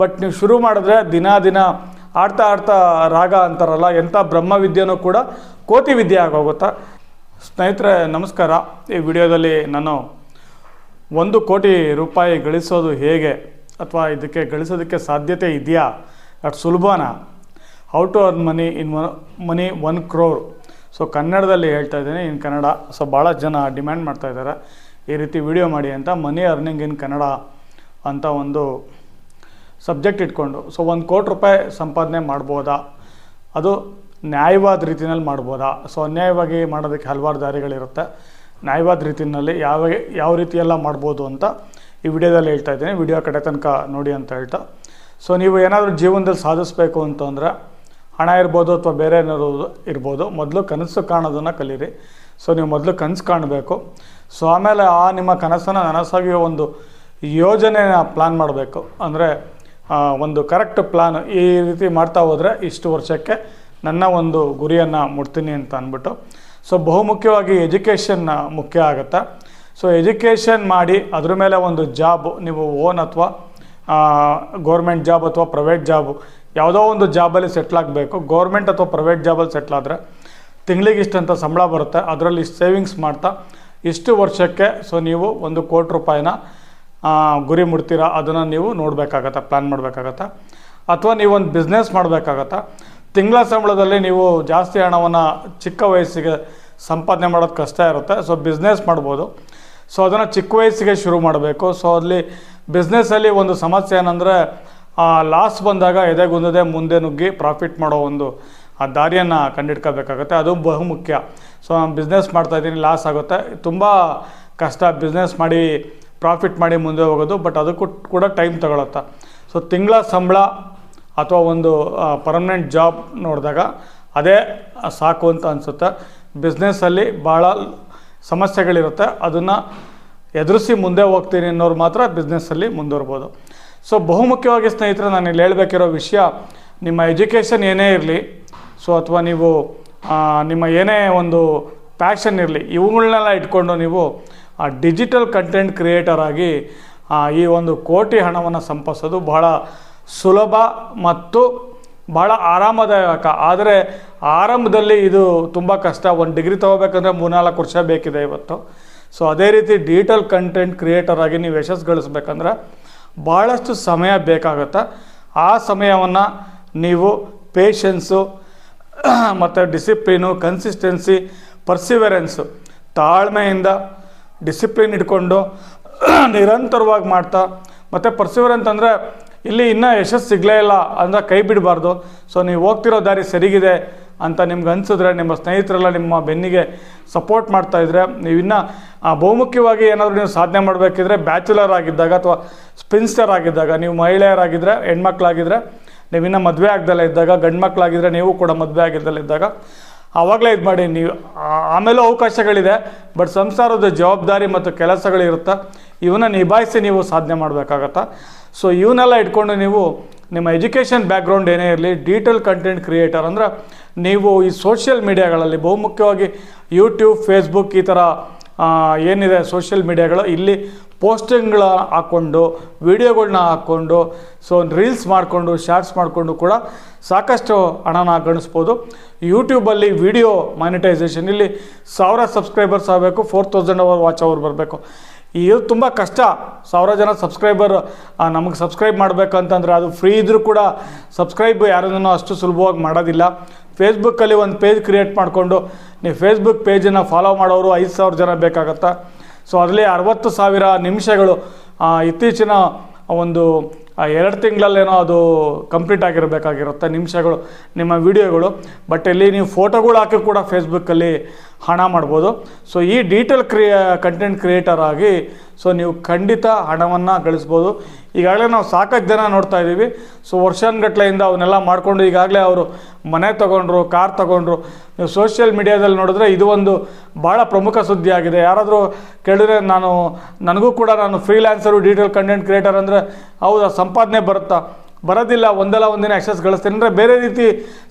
But ನೀವು ಶುರು ಮಾಡಿದ್ರೆ ದಿನ ದಿನ ಆಡ್ತಾ ಆಡ್ತಾ ರಾಗ ಅಂತಾರಲ್ಲ, ಎಂಥ ಬ್ರಹ್ಮವಿದ್ಯೆನೂ ಕೂಡ ಕೋತಿ ವಿದ್ಯೆ ಆಗೋಗುತ್ತಾ? ಸ್ನೇಹಿತರೆ, ನಮಸ್ಕಾರ. ಈ ವಿಡಿಯೋದಲ್ಲಿ ನಾನು ಒಂದು ಕೋಟಿ ರೂಪಾಯಿ ಗಳಿಸೋದು ಹೇಗೆ ಅಥವಾ ಇದಕ್ಕೆ ಗಳಿಸೋದಕ್ಕೆ ಸಾಧ್ಯತೆ ಇದೆಯಾ? ಅಟ್ ಸುಲಭನಾ. How to earn money in money one crore so ಕನ್ನಡದಲ್ಲಿ ಹೇಳ್ತಾ ಇದ್ದೀನಿ, ಇನ್ ಕನ್ನಡ. ಸೊ ಭಾಳ ಜನ ಡಿಮ್ಯಾಂಡ್ ಮಾಡ್ತಾ ಇದ್ದಾರೆ. ಈ ರೀತಿ ವಿಡಿಯೋ ಮಾಡಿ ಅಂತ ಮನಿ ಅರ್ನಿಂಗ್ ಇನ್ ಕನ್ನಡ ಅಂತ ಒಂದು ಸಬ್ಜೆಕ್ಟ್ ಇಟ್ಕೊಂಡು. ಸೊ ಒಂದು ಕೋಟಿ ರೂಪಾಯಿ ಸಂಪಾದನೆ ಮಾಡ್ಬೋದಾ? ಅದು ನ್ಯಾಯವಾದ ರೀತಿಯಲ್ಲಿ ಮಾಡ್ಬೋದಾ? ಸೊ ಅನ್ಯಾಯವಾಗಿ ಮಾಡೋದಕ್ಕೆ ಹಲವಾರು ದಾರಿಗಳಿರುತ್ತೆ. ನ್ಯಾಯವಾದ ರೀತಿಯಲ್ಲಿ ಯಾವ ಯಾವ ರೀತಿಯೆಲ್ಲ ಮಾಡ್ಬೋದು ಅಂತ ಈ ವಿಡಿಯೋದಲ್ಲಿ ಹೇಳ್ತಾ ಇದ್ದೀನಿ. ವಿಡಿಯೋ ಕಡೆ ತನಕ ನೋಡಿ ಅಂತ ಹೇಳ್ತಾ. ಸೊ ನೀವು ಏನಾದರೂ ಜೀವನದಲ್ಲಿ ಸಾಧಿಸಬೇಕು ಅಂತಂದರೆ ಹಣ ಇರ್ಬೋದು ಅಥವಾ ಬೇರೆ ಏನಾದ್ರು ಇರ್ಬೋದು, ಮೊದಲು ಕನಸು ಕಾಣೋದನ್ನು ಕಲೀರಿ. ಸೊ ನೀವು ಮೊದಲು ಕನಸು ಕಾಣಬೇಕು. ಸೊ ಆಮೇಲೆ ಆ ನಿಮ್ಮ ಕನಸನ್ನು ನನಸಾಗಿ ಒಂದು ಯೋಜನೆನ ಪ್ಲ್ಯಾನ್ ಮಾಡಬೇಕು. ಅಂದರೆ ಒಂದು ಕರೆಕ್ಟ್ ಪ್ಲಾನ್ ಈ ರೀತಿ ಮಾಡ್ತಾ ಹೋದರೆ ಇಷ್ಟು ವರ್ಷಕ್ಕೆ ನನ್ನ ಒಂದು ಗುರಿಯನ್ನು ಮುಟ್ತೀನಿ ಅಂತ ಅಂದ್ಬಿಟ್ಟು. ಸೊ ಬಹುಮುಖ್ಯವಾಗಿ ಎಜುಕೇಷನ್ ಮುಖ್ಯ ಆಗುತ್ತೆ. ಸೊ ಎಜುಕೇಷನ್ ಮಾಡಿ ಅದ್ರ ಮೇಲೆ ಒಂದು ಜಾಬ್ ನೀವು ಓನ್ ಅಥವಾ ಗೌರ್ಮೆಂಟ್ ಜಾಬ್ ಅಥವಾ ಪ್ರೈವೇಟ್ ಜಾಬು ಯಾವುದೋ ಒಂದು ಜಾಬಲ್ಲಿ ಸೆಟ್ಲ್ ಆಗಬೇಕು. ಗೌರ್ಮೆಂಟ್ ಅಥವಾ ಪ್ರೈವೇಟ್ ಜಾಬಲ್ಲಿ ಸೆಟ್ಲ್ ಆದರೆ ತಿಂಗಳಿಗೆ ಇಷ್ಟಂತ ಸಂಬಳ ಬರುತ್ತೆ. ಅದರಲ್ಲಿ ಸೇವಿಂಗ್ಸ್ ಮಾಡ್ತಾ ಇಷ್ಟು ವರ್ಷಕ್ಕೆ ಸೊ ನೀವು ಒಂದು ಕೋಟಿ ರೂಪಾಯಿನ ಗುರಿ ಮುಡ್ತೀರಾ, ಅದನ್ನು ನೀವು ನೋಡಬೇಕಾಗತ್ತೆ ಪ್ಲ್ಯಾನ್ ಮಾಡಬೇಕಾಗತ್ತೆ? ಅಥವಾ ನೀವೊಂದು ಬಿಸ್ನೆಸ್ ಮಾಡಬೇಕಾಗತ್ತೆ? ತಿಂಗಳ ಸಂಬಳದಲ್ಲಿ ನೀವು ಜಾಸ್ತಿ ಹಣವನ್ನು ಚಿಕ್ಕ ವಯಸ್ಸಿಗೆ ಸಂಪಾದನೆ ಮಾಡೋದು ಕಷ್ಟ ಇರುತ್ತೆ. ಸೊ ಬಿಸ್ನೆಸ್ ಮಾಡ್ಬೋದು. ಸೊ ಅದನ್ನು ಚಿಕ್ಕ ವಯಸ್ಸಿಗೆ ಶುರು ಮಾಡಬೇಕು. ಸೊ ಅಲ್ಲಿ ಬಿಸ್ನೆಸ್ಸಲ್ಲಿ ಒಂದು ಸಮಸ್ಯೆ ಏನಂದರೆ ಲಾಸ್ ಬಂದಾಗ ಎದೆಗುಂದದೆ ಮುಂದೆ ನುಗ್ಗಿ ಪ್ರಾಫಿಟ್ ಮಾಡೋ ಒಂದು, ಆ, ದಾರಿಯನ್ನು ಕಂಡಿಡ್ಕೋಬೇಕಾಗುತ್ತೆ ಅದು ಬಹುಮುಖ್ಯ. ಸೊ ನಾನು ಬಿಸ್ನೆಸ್ ಮಾಡ್ತಾಯಿದ್ದೀನಿ ಲಾಸ್ ಆಗುತ್ತೆ. ತುಂಬ ಕಷ್ಟ. ಬಿಸ್ನೆಸ್ ಮಾಡಿ ಪ್ರಾಫಿಟ್ ಮಾಡಿ ಮುಂದೆ ಹೋಗೋದು, ಬಟ್ ಅದಕ್ಕೂ ಕೂಡ ಟೈಮ್ ತಗೊಳುತ್ತೆ. ಸೊ ತಿಂಗಳ ಸಂಬಳ ಅಥವಾ ಒಂದು ಪರ್ಮನೆಂಟ್ ಜಾಬ್ ನೋಡಿದಾಗ ಅದೇ ಸಾಕು ಅಂತ ಅನಿಸುತ್ತೆ. ಬಿಸ್ನೆಸ್ಸಲ್ಲಿ ಭಾಳ ಸಮಸ್ಯೆಗಳಿರುತ್ತೆ. ಅದನ್ನು ಎದುರಿಸಿ ಮುಂದೆ ಹೋಗ್ತೀನಿ ಅನ್ನೋರು ಮಾತ್ರ ಬಿಸ್ನೆಸ್ಸಲ್ಲಿ ಮುಂದುವರ್ಬೋದು. ಸೊ ಬಹುಮುಖ್ಯವಾಗಿ ಸ್ನೇಹಿತರೆ, ನಾನು ಇಲ್ಲಿ ಹೇಳಬೇಕಿರೋ ವಿಷಯ, ನಿಮ್ಮ ಎಜುಕೇಷನ್ ಏನೇ ಇರಲಿ ಸೊ ಅಥವಾ ನೀವು ನಿಮ್ಮ ಏನೇ ಒಂದು ಪ್ಯಾಷನ್ ಇರಲಿ ಇವುಗಳನ್ನೆಲ್ಲ ಇಟ್ಕೊಂಡು ನೀವು ಡಿಜಿಟಲ್ ಕಂಟೆಂಟ್ ಕ್ರಿಯೇಟರ್ ಆಗಿ ಆ, ಈ ಒಂದು ಕೋಟಿ ಹಣವನ್ನು ಸಂಪಾದಿಸೋದು ಬಹಳ ಸುಲಭ ಮತ್ತು ಭಾಳ ಆರಾಮದಾಯಕ. ಆದರೆ ಆರಂಭದಲ್ಲಿ ಇದು ತುಂಬ ಕಷ್ಟ. ಒಂದು ಡಿಗ್ರಿ ತೊಗೋಬೇಕಂದ್ರೆ ಮೂರ್ನಾಲ್ಕು ವರ್ಷ ಬೇಕಿದೆ ಇವತ್ತು. ಸೊ ಅದೇ ರೀತಿ ಡಿಜಿಟಲ್ ಕಂಟೆಂಟ್ ಕ್ರಿಯೇಟರ್ ಆಗಿ ನೀವು ಯಶಸ್ಸು ಗಳಿಸ್ಬೇಕಂದ್ರೆ ಭಾಳಷ್ಟು ಸಮಯ ಬೇಕಾಗುತ್ತೆ. ಆ ಸಮಯವನ್ನು ನೀವು ಪೇಷನ್ಸು ಮತ್ತು ಡಿಸಿಪ್ಲಿನು ಕನ್ಸಿಸ್ಟೆನ್ಸಿ ಪರ್ಸಿವೆರೆನ್ಸು ತಾಳ್ಮೆಯಿಂದ ಡಿಸಿಪ್ಲಿನ್ ಇಟ್ಕೊಂಡು ನಿರಂತರವಾಗಿ ಮಾಡ್ತಾ, ಮತ್ತು ಪರ್ಸಿವರ್ ಅಂತಂದರೆ ಇಲ್ಲಿ ಇನ್ನೂ ಯಶಸ್ಸು ಸಿಗಲೇ ಇಲ್ಲ ಅಂದರೆ ಕೈ ಬಿಡಬಾರ್ದು. ಸೊ ನೀವು ಹೋಗ್ತಿರೋ ದಾರಿ ಸರಿಗಿದೆ ಅಂತ ನಿಮ್ಗೆ ಅನಿಸಿದ್ರೆ, ನಿಮ್ಮ ಸ್ನೇಹಿತರೆಲ್ಲ ನಿಮ್ಮ ಬೆನ್ನಿಗೆ ಸಪೋರ್ಟ್ ಮಾಡ್ತಾ ಇದ್ರೆ, ನೀವು ಇನ್ನೂ ಬಹುಮುಖ್ಯವಾಗಿ ಏನಾದರೂ ನೀವು ಸಾಧನೆ ಮಾಡಬೇಕಿದ್ರೆ ಬ್ಯಾಚುಲರ್ ಆಗಿದ್ದಾಗ ಅಥವಾ ಸ್ಪಿನ್ಸ್ಟರ್ ಆಗಿದ್ದಾಗ, ನೀವು ಮಹಿಳೆಯರಾಗಿದ್ದರೆ ಹೆಣ್ಮಕ್ಳಾಗಿದ್ದರೆ ನೀವು ಇನ್ನೂ ಮದುವೆ ಆಗ್ದಲ್ಲೇ ಇದ್ದಾಗ ಗಂಡು ಮಕ್ಕಳಾಗಿದ್ದರೆ ನೀವು ಕೂಡ ಮದುವೆ ಆಗಿದ್ದಲ್ಲೇ ಇದ್ದಾಗ ಆವಾಗಲೇ ಇದು ಮಾಡಿ, ನೀವು ಆಮೇಲೂ ಅವಕಾಶಗಳಿದೆ, ಬಟ್ ಸಂಸಾರದ ಜವಾಬ್ದಾರಿ ಮತ್ತು ಕೆಲಸಗಳಿರುತ್ತೆ ಇವನ್ನ ನಿಭಾಯಿಸಿ ನೀವು ಸಾಧನೆ ಮಾಡಬೇಕಾಗತ್ತೆ? ಸೊ ಇವನ್ನೆಲ್ಲ ಇಟ್ಕೊಂಡು ನೀವು, ನಿಮ್ಮ ಎಜುಕೇಷನ್ ಬ್ಯಾಕ್ಗ್ರೌಂಡ್ ಏನೇ ಇರಲಿ ಡೀಟೇಲ್ ಕಂಟೆಂಟ್ ಕ್ರಿಯೇಟರ್ ಅಂದರೆ, ನೀವು ಈ ಸೋಷಿಯಲ್ ಮೀಡಿಯಾಗಳಲ್ಲಿ ಬಹುಮುಖ್ಯವಾಗಿ ಯೂಟ್ಯೂಬ್ ಫೇಸ್ಬುಕ್ ಈ ಥರ ಏನಿದೆ ಸೋಷಿಯಲ್ ಮೀಡಿಯಾಗಳು ಇಲ್ಲಿ ಪೋಸ್ಟಿಂಗ್ಗಳ ಹಾಕ್ಕೊಂಡು ವೀಡಿಯೋಗಳನ್ನ ಹಾಕ್ಕೊಂಡು ಸೊ ರೀಲ್ಸ್ ಮಾಡಿಕೊಂಡು, ಶಾರ್ಟ್ಸ್ ಮಾಡಿಕೊಂಡು ಕೂಡ ಸಾಕಷ್ಟು ಹಣನ ಗಣಿಸ್ಬೋದು. ಯೂಟ್ಯೂಬಲ್ಲಿ ವಿಡಿಯೋ ಮಾನಿಟೈಸೇಷನ್, ಇಲ್ಲಿ ಸಾವಿರ ಸಬ್ಸ್ಕ್ರೈಬರ್ಸ್ ಆಗಬೇಕು, four thousand hour watch hour ಬರಬೇಕು. ಇದು ತುಂಬ ಕಷ್ಟ. ಸಾವಿರ ಜನ ಸಬ್ಸ್ಕ್ರೈಬರ್ ನಮಗೆ ಸಬ್ಸ್ಕ್ರೈಬ್ ಮಾಡಬೇಕಂತಂದರೆ ಅದು ಫ್ರೀ ಇದ್ದರೂ ಕೂಡ ಸಬ್ಸ್ಕ್ರೈಬ್ ಯಾರನ್ನೂ ಅಷ್ಟು ಸುಲಭವಾಗಿ ಮಾಡೋದಿಲ್ಲ. ಫೇಸ್ಬುಕ್ಕಲ್ಲಿ ಒಂದು ಪೇಜ್ ಕ್ರಿಯೇಟ್ ಮಾಡಿಕೊಂಡು, ನೀವು ಫೇಸ್ಬುಕ್ ಪೇಜನ್ನು ಫಾಲೋ ಮಾಡೋರು ಐದು ಸಾವಿರ ಜನ ಬೇಕಾಗತ್ತಾ? ಸೊ ಅದರಲ್ಲಿ ಅರವತ್ತು ಸಾವಿರ ನಿಮಿಷಗಳು ಇತ್ತೀಚಿನ ಒಂದು ಎರಡು ತಿಂಗಳಲ್ಲೇನೋ ಅದು ಕಂಪ್ಲೀಟ್ ಆಗಿರಬೇಕಾಗಿರುತ್ತೆ ನಿಮಿಷಗಳು, ನಿಮ್ಮ ವಿಡಿಯೋಗಳು. ಬಟ್ ಇಲ್ಲಿ ನೀವು ಫೋಟೋಗಳು ಹಾಕಿ ಕೂಡ ಫೇಸ್ಬುಕ್ಕಲ್ಲಿ ಹಣ ಮಾಡ್ಬೋದು. ಸೊ ಈ ಡೀಟೇಲ್ ಕ್ರಿಯೇ ಕಂಟೆಂಟ್ ಕ್ರಿಯೇಟರ್ ಆಗಿ ಸೊ ನೀವು ಖಂಡಿತ ಹಣವನ್ನು ಗಳಿಸ್ಬೋದು. ಈಗಾಗಲೇ ನಾವು ಸಾಕಷ್ಟು ಜನ ನೋಡ್ತಾ ಇದ್ದೀವಿ. ಸೊ ವರ್ಷಾನುಗಟ್ಲೆಯಿಂದ ಅವನ್ನೆಲ್ಲ ಮಾಡಿಕೊಂಡು ಈಗಾಗಲೇ ಅವರು ಮನೆ ತೊಗೊಂಡ್ರು, ಕಾರ್ ತೊಗೊಂಡ್ರು. ನೀವು ಸೋಷಿಯಲ್ ಮೀಡಿಯಾದಲ್ಲಿ ನೋಡಿದ್ರೆ ಇದು ಒಂದು ಭಾಳ ಪ್ರಮುಖ ಸುದ್ದಿ ಆಗಿದೆ. ಯಾರಾದರೂ ಕೇಳಿದ್ರೆ ನಾನು, ನನಗೂ ಕೂಡ ನಾನು ಫ್ರೀಲ್ಯಾನ್ಸರು ಡೀಟೇಲ್ ಕಂಟೆಂಟ್ ಕ್ರಿಯೇಟರ್ ಅಂದರೆ ಹೌದಾ, ಸಂಪಾದನೆ ಬರುತ್ತಾ? ಬರೋದಿಲ್ಲ, ಒಂದಲ್ಲ ಒಂದಿನ ಎಕ್ಸಸ್ ಗಳಿಸ್ತೀನಿ. ಅಂದರೆ ಬೇರೆ ರೀತಿ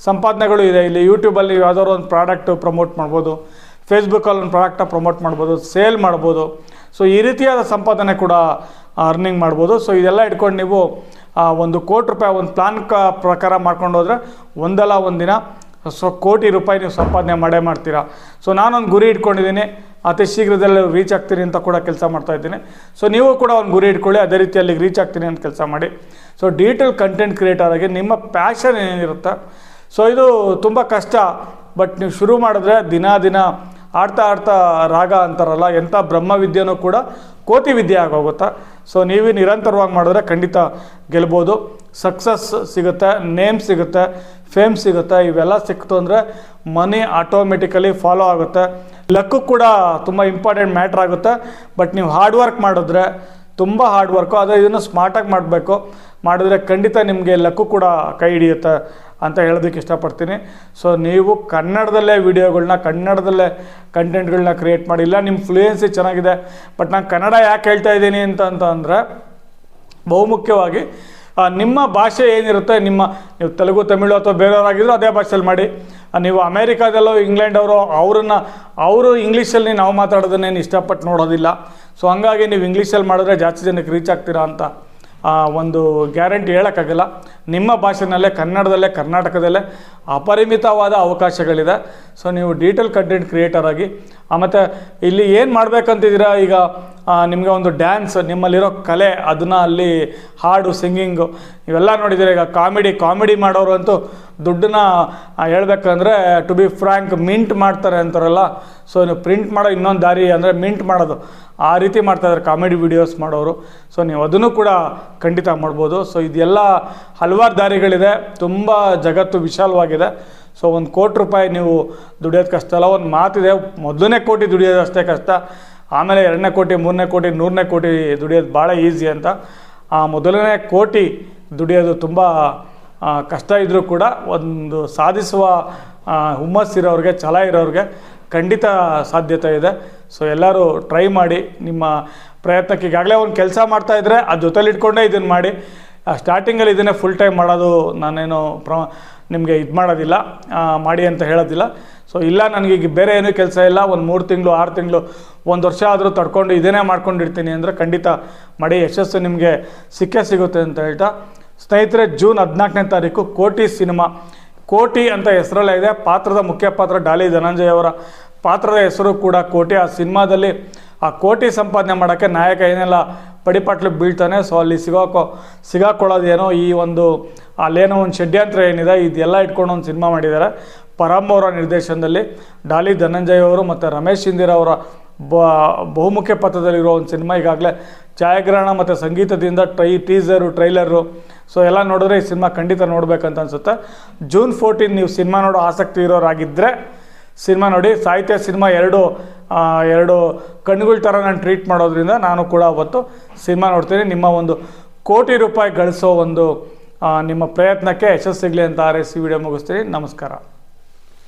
ಸಂಪಾದನೆಗಳು ಇದೆ. ಇಲ್ಲಿ ಯೂಟ್ಯೂಬಲ್ಲಿ ಯಾವುದಾದ್ರು ಒಂದು ಪ್ರಾಡಕ್ಟ್ ಪ್ರಮೋಟ್ ಮಾಡ್ಬೋದು. ಫೇಸ್ಬುಕ್ಕಲ್ಲಿ ಒಂದು ಪ್ರಾಡಕ್ಟ ಪ್ರಮೋಟ್ ಮಾಡ್ಬೋದು ಸೇಲ್ ಮಾಡ್ಬೋದು. ಸೊ ಈ ರೀತಿಯಾದ ಸಂಪಾದನೆ ಕೂಡ ಅರ್ನಿಂಗ್ ಮಾಡ್ಬೋದು. ಸೊ ಇದೆಲ್ಲ ಇಟ್ಕೊಂಡು ನೀವು ಒಂದು ಕೋಟಿ ರೂಪಾಯಿ ಒಂದು ಪ್ಲಾನ್ ಕ ಪ್ರಕಾರ ಮಾಡ್ಕೊಂಡು ಹೋದರೆ ಒಂದಲ್ಲ ಒಂದಿನ, ಸೊ, ಕೋಟಿ ರೂಪಾಯಿ ನೀವು ಸಂಪಾದನೆ ಮಾಡೇ ಮಾಡ್ತೀರಾ. ಸೊ ನಾನೊಂದು ಗುರಿ ಇಟ್ಕೊಂಡಿದ್ದೀನಿ. ಅತಿ ಶೀಘ್ರದಲ್ಲೇ ರೀಚ್ ಆಗ್ತೀನಿ ಅಂತ ಕೂಡ ಕೆಲಸ ಮಾಡ್ತಾ ಇದ್ದೀನಿ. ಸೊ ನೀವು ಕೂಡ ಒಂದು ಗುರಿ ಇಟ್ಕೊಳ್ಳಿ, ಅದೇ ರೀತಿಯಲ್ಲಿ ರೀಚ್ ಆಗ್ತೀನಿ ಅಂತ ಕೆಲಸ ಮಾಡಿ. ಸೊ ಡಿಜಿಟಲ್ ಕಂಟೆಂಟ್ ಕ್ರಿಯೇಟರ್ ಆಗಿ ನಿಮ್ಮ ಪ್ಯಾಷನ್ ಏನಿರುತ್ತೆ ಸೊ ಇದು ತುಂಬ ಕಷ್ಟ. ಬಟ್ ನೀವು ಶುರು ಮಾಡಿದ್ರೆ ದಿನ ದಿನ ಆಡ್ತಾ ಆಡ್ತಾ ರಾಗ ಅಂತಾರಲ್ಲ, ಎಂಥ ಬ್ರಹ್ಮವಿದ್ಯೆನೂ ಕೂಡ ಕೋತಿ ವಿದ್ಯೆ ಆಗೋಗುತ್ತೆ? ಸೊ ನೀವೇ ನಿರಂತರವಾಗಿ ಮಾಡಿದ್ರೆ ಖಂಡಿತ ಗೆಲ್ಬೋದು. ಸಕ್ಸಸ್ ಸಿಗುತ್ತೆ ನೇಮ್ ಸಿಗುತ್ತೆ ಫೇಮ್ ಸಿಗುತ್ತೆ, ಇವೆಲ್ಲ ಸಿಕ್ತು ಅಂದರೆ ಮನಿ ಆಟೋಮೆಟಿಕಲಿ ಫಾಲೋ ಆಗುತ್ತೆ. ಲಕ್ಕು ಕೂಡ ತುಂಬ ಇಂಪಾರ್ಟೆಂಟ್ ಮ್ಯಾಟ್ರ್ ಆಗುತ್ತೆ. ಬಟ್ ನೀವು ಹಾರ್ಡ್ ವರ್ಕ್ ಮಾಡಿದ್ರೆ, ತುಂಬ ಹಾರ್ಡ್ ವರ್ಕು ಆದರೆ ಇದನ್ನು ಸ್ಮಾರ್ಟಾಗಿ ಮಾಡಬೇಕು. ಮಾಡಿದ್ರೆ ಖಂಡಿತ ನಿಮಗೆ ಲಕ್ಕು ಕೂಡ ಕೈ ಹಿಡಿಯುತ್ತೆ. ಅಂತ ಹೇಳೋದಕ್ಕೆ ಇಷ್ಟಪಡ್ತೀನಿ. ಸೊ ನೀವು ಕನ್ನಡದಲ್ಲೇ ವಿಡಿಯೋಗಳನ್ನ ಕನ್ನಡದಲ್ಲೇ ಕಂಟೆಂಟ್ಗಳನ್ನ ಕ್ರಿಯೇಟ್ ಮಾಡಿ. ಇಲ್ಲ ನಿಮ್ಮ ಫ್ಲೂಯೆನ್ಸಿ ಚೆನ್ನಾಗಿದೆ ಬಟ್ ನಾನು ಕನ್ನಡ ಯಾಕೆ ಹೇಳ್ತಾ ಇದ್ದೀನಿ ಅಂತ ಅಂತ ಅಂದರೆ ಬಹುಮುಖ್ಯವಾಗಿ ನಿಮ್ಮ ಭಾಷೆ ಏನಿರುತ್ತೆ, ನಿಮ್ಮ, ನೀವು ತೆಲುಗು, ತಮಿಳು ಅಥವಾ ಬೇರೆಯವರಾಗಿದ್ದರೂ ಅದೇ ಭಾಷೆಯಲ್ಲಿ ಮಾಡಿ. ನೀವು ಅಮೇರಿಕಾದಲ್ಲೋ ಇಂಗ್ಲೆಂಡ್ ಅವರು ಅವ್ರನ್ನ, ಅವರು ಇಂಗ್ಲೀಷಲ್ಲಿ ನಾವು ಮಾತಾಡೋದನ್ನೇನು ಇಷ್ಟಪಟ್ಟು ನೋಡೋದಿಲ್ಲ. ಸೊ ಹಂಗಾಗಿ ನೀವು ಇಂಗ್ಲೀಷಲ್ಲಿ ಮಾಡಿದ್ರೆ ಜಾಸ್ತಿ ಜನಕ್ಕೆ ರೀಚ್ ಆಗ್ತೀರಾ ಅಂತ. ಒಂದು ಗ್ಯಾರಂಟಿ ಹೇಳೋಕ್ಕಾಗಲ್ಲ. ನಿಮ್ಮ ಭಾಷೆನಲ್ಲೇ, ಕನ್ನಡದಲ್ಲೇ, ಕರ್ನಾಟಕದಲ್ಲೇ ಅಪರಿಮಿತವಾದ ಅವಕಾಶಗಳಿದೆ. ಸೊ ನೀವು ಡಿಜಿಟಲ್ ಕಂಟೆಂಟ್ ಕ್ರಿಯೇಟರ್ ಆಗಿ ಮತ್ತು ಇಲ್ಲಿ ಏನು ಮಾಡಬೇಕಂತಿದ್ದೀರಾ ಈಗ? ನಿಮಗೆ ಒಂದು ಡ್ಯಾನ್ಸ್ ನಿಮ್ಮಲ್ಲಿರೋ ಕಲೆ, ಅದನ್ನು ಅಲ್ಲಿ ಹಾಡು ಸಿಂಗಿಂಗು ಇವೆಲ್ಲ ನೋಡಿದ್ದೀರಾ? ಈಗ ಕಾಮಿಡಿ ಕಾಮಿಡಿ ಮಾಡೋರು ಅಂತೂ ದುಡ್ಡನ್ನ ಹೇಳಬೇಕಂದ್ರೆ ಟು ಬಿ ಫ್ರ್ಯಾಂಕ್ ಮಿಂಟ್ ಮಾಡ್ತಾರೆ ಅಂತಾರಲ್ಲ ಸೊ ನೀವು ಪ್ರಿಂಟ್ ಮಾಡೋ ಇನ್ನೊಂದು ದಾರಿ ಅಂದರೆ ಮಿಂಟ್ ಮಾಡೋದು. ಆ ರೀತಿ ಮಾಡ್ತಾಯಿದ್ದಾರೆ ಕಾಮಿಡಿ ವಿಡಿಯೋಸ್ ಮಾಡೋರು. ಸೊ ನೀವು ಅದನ್ನು ಕೂಡ ಖಂಡಿತ ಮಾಡ್ಬೋದು. ಸೊ ಇದೆಲ್ಲ ಹಲವಾರು ದಾರಿಗಳಿದೆ. ತುಂಬ ಜಗತ್ತು ವಿಶಾಲವಾಗಿದೆ. ಸೊ ಒಂದು ಕೋಟಿ ರೂಪಾಯಿ ನೀವು ದುಡಿಯೋದು ಕಷ್ಟ ಅಲ್ಲ, ಒಂದು ಮಾತಿದೆ. ಮೊದಲನೇ ಕೋಟಿ ದುಡಿಯೋದು ಅಷ್ಟೇ ಕಷ್ಟ. ಆಮೇಲೆ ಎರಡನೇ ಕೋಟಿ, ಮೂರನೇ ಕೋಟಿ, ನೂರನೇ ಕೋಟಿ ದುಡಿಯೋದು ಭಾಳ ಈಸಿ ಅಂತ. ಆ, ಮೊದಲನೇ ಕೋಟಿ ದುಡಿಯೋದು ತುಂಬ ಕಷ್ಟ ಇದ್ದರೂ ಕೂಡ ಒಂದು ಸಾಧಿಸುವ ಹುಮ್ಮಸ್ಸಿರೋರಿಗೆ ಛಲ ಇರೋರಿಗೆ ಖಂಡಿತ ಸಾಧ್ಯತೆ ಇದೆ. ಸೊ ಎಲ್ಲರೂ ಟ್ರೈ ಮಾಡಿ, ನಿಮ್ಮ ಪ್ರಯತ್ನಕ್ಕೆ ಈಗಾಗಲೇ ಒಂದು ಕೆಲಸ ಮಾಡ್ತಾ ಇದ್ದರೆ ಅದು ಜೊತೆಲಿ ಇಟ್ಕೊಂಡೇ ಇದನ್ನು ಮಾಡಿ. ಸ್ಟಾರ್ಟಿಂಗಲ್ಲಿ ಇದನ್ನೇ ಫುಲ್ ಟೈಮ್ ಮಾಡೋದು ನಾನೇನು ಪ್ರ, ನಿಮಗೆ ಇದು ಮಾಡೋದಿಲ್ಲ ಮಾಡಿ ಅಂತ ಹೇಳೋದಿಲ್ಲ. ಸೊ ಇಲ್ಲ, ನನಗೆ ಈಗ ಬೇರೆ ಏನೂ ಕೆಲಸ ಇಲ್ಲ. ಒಂದು ಮೂರು ತಿಂಗಳು, ಆರು ತಿಂಗಳು, ಒಂದು ವರ್ಷ ಆದರೂ ತಡ್ಕೊಂಡು ಇದನ್ನೇ ಮಾಡ್ಕೊಂಡಿರ್ತೀನಿ ಅಂದರೆ ಖಂಡಿತ ಮಾಡಿ ಯಶಸ್ಸು ನಿಮಗೆ ಸಿಕ್ಕೇ ಸಿಗುತ್ತೆ ಅಂತ ಹೇಳ್ತಾ ಸ್ನೇಹಿತರೆ, ಜೂನ್ ಹದಿನಾಲ್ಕನೇ ತಾರೀಕು ಕೋಟಿ ಸಿನಿಮಾ. ಕೋಟಿ ಅಂತ ಹೆಸರಲ್ಲೇ ಇದೆ. ಪಾತ್ರದ ಮುಖ್ಯ ಪಾತ್ರ ಡಾಲಿ ಧನಂಜಯ ಅವರ. ಪಾತ್ರದ ಹೆಸರು ಕೂಡ ಕೋಟಿ. ಆ ಸಿನಿಮಾದಲ್ಲಿ ಆ ಕೋಟಿ ಸಂಪಾದನೆ ಮಾಡೋಕ್ಕೆ ನಾಯಕ ಏನೆಲ್ಲ ಪಡಿಪಾಟ್ಲು ಬೀಳ್ತಾನೆ, ಸೊ ಅಲ್ಲಿ ಸಿಗೋಕೋ ಸಿಗಾಕೊಳ್ಳೋದೇನೋ ಈ ಒಂದು ಅಲ್ಲೇನೋ ಒಂದು ಷಡ್ಯಂತ್ರ ಏನಿದೆ, ಇದೆಲ್ಲ ಇಟ್ಕೊಂಡು ಒಂದು ಸಿನಿಮಾ ಮಾಡಿದ್ದಾರೆ. ಪರಂ ಅವರ ನಿರ್ದೇಶನದಲ್ಲಿ ಡಾಲಿ ಧನಂಜಯ ಅವರು ಮತ್ತು ರಮೇಶ್ ಅವರ ಬ, ಬಹುಮುಖ್ಯ ಪಥದಲ್ಲಿರೋ ಒಂದು ಸಿನಿಮಾ ಈಗಾಗಲೇ ಛಾಯಾಗ್ರಹಣ ಮತ್ತು ಸಂಗೀತದಿಂದ ಟ್ರೈ, ಟೀಸರು, ಟ್ರೈಲರು, ಸೊ ಎಲ್ಲ ನೋಡಿದ್ರೆ ಈ ಸಿನಿಮಾ ಖಂಡಿತ ನೋಡಬೇಕಂತ ಅನಿಸುತ್ತೆ. ಜೂನ್ ಫೋರ್ಟೀನ್ ನೀವು ಸಿನಿಮಾ ನೋಡೋ ಆಸಕ್ತಿ ಇರೋರಾಗಿದ್ದರೆ ಸಿನಿಮಾ ನೋಡಿ, ಸಾಹಿತ್ಯ ಸಿನಿಮಾ ಎರಡು ಎರಡು ಕಣ್ಣುಗಳ ಥರ ನಾನು ಟ್ರೀಟ್ ಮಾಡೋದ್ರಿಂದ ನಾನು ಕೂಡ ಅವತ್ತು ಸಿನಿಮಾ ನೋಡ್ತೀನಿ. ನಿಮ್ಮ ಒಂದು ಕೋಟಿ ರೂಪಾಯಿ ಗಳಿಸೋ ಒಂದು ನಿಮ್ಮ ಪ್ರಯತ್ನಕ್ಕೆ ಯಶಸ್ಸು ಸಿಗಲಿ ಅಂತ ಆರೈಸಿ ವಿಡಿಯೋ ಮುಗಿಸ್ತೀನಿ. ನಮಸ್ಕಾರ.